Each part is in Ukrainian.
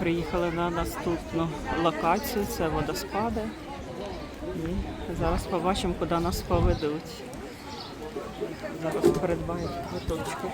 Приїхали на наступну локацію, це водоспади. І зараз побачимо, куди нас поведуть. Зараз придбають квиточки.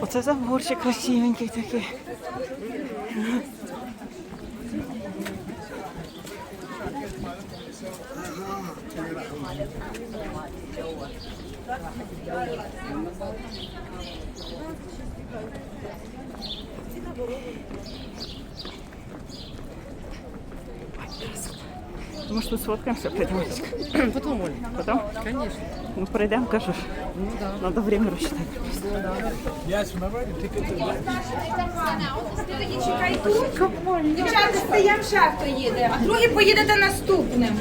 Оце заборчик красивенький такий. Может, тут сфоткаемся, пойдем? Потом, Оль, Потом? конечно. Ну, пройдем, кажешь. Ну да. Надо время рассчитать. Дівчата, стоям ще хто їде, а другий поїдете наступним.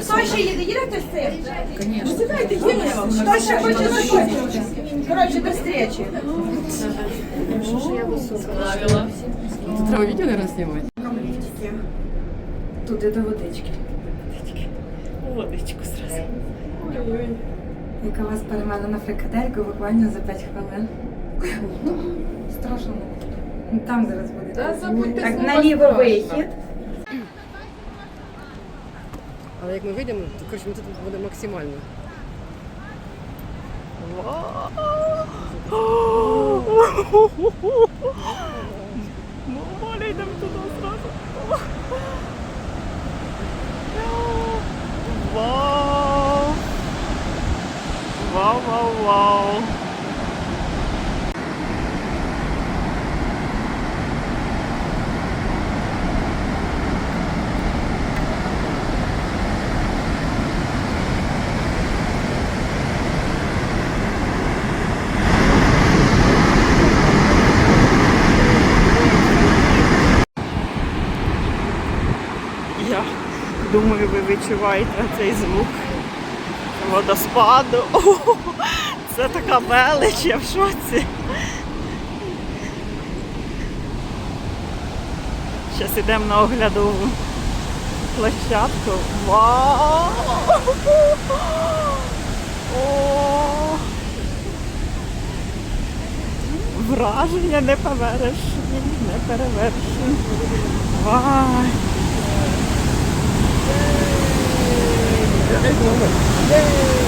Хто ще їде? Їдете з цим? Конечно. Сідайте, їдемо. Хто ще хоче заходити? Коротше, до зустрічі. Тут треба відео, наверное, снимать. Туди до водички. Водичку сразу. Яка вас перемена на фрикадельку буквально за 5 хвилин. Страшно. Ну, Там зараз буде. Так, наліво вихід. Але як ми вийдемо, то коротше, ми тут буде максимально. Мамаля, йдемо туди зразу. Вау! Вау, вау, вау! Я думаю, ви відчуваєте цей звук водоспаду. Це така велич, я в шоці. Зараз йдемо на оглядову площадку. Вау! О! Враження не перевершені, не перевершені. Вай! Hindi.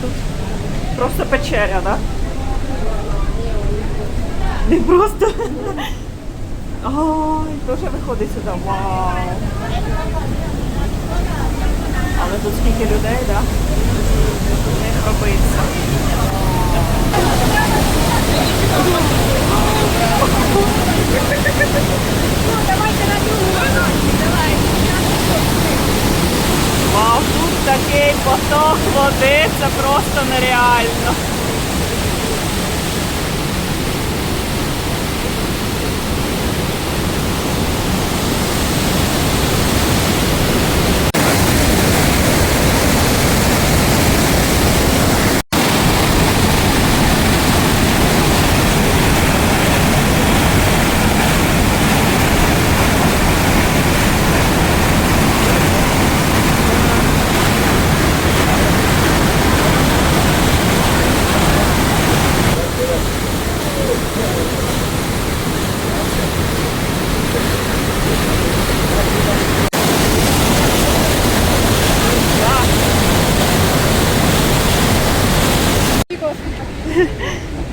Тут просто печеря, да? Не просто. Ой, дуже виходить сюди. Вау. Але тут скільки людей, да? Не хробиться. Вау, тут такий поток води, це просто нереально.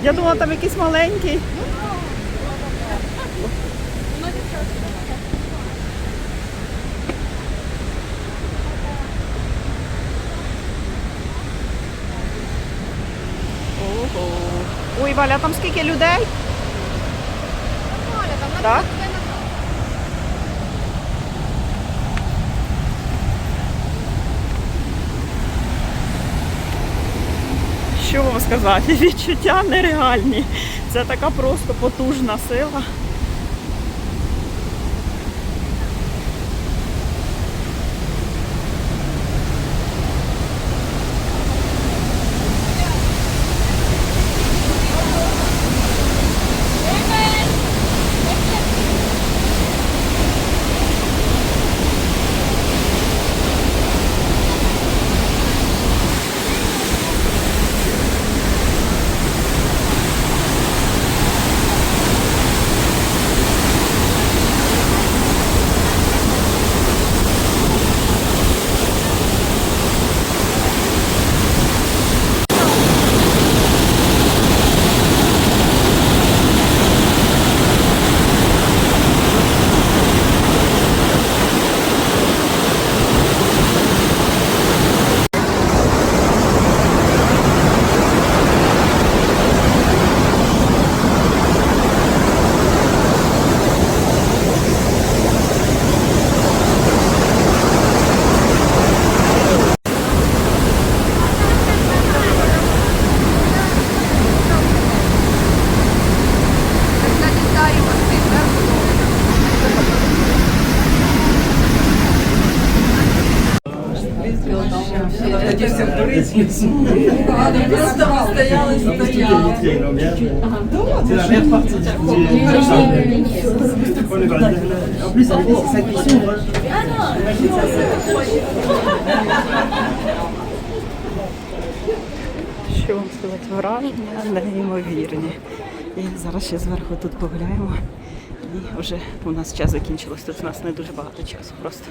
Я думала, там якийсь маленький. Ого. Ой, Валя, там скільки людей? Так? Що вам сказати? Відчуття нереальні. Це така просто потужна сила. Що вам сказати, враження неймовірні. І зараз ще зверху тут погуляємо. І вже у нас час закінчилось, тут у нас не дуже багато часу просто.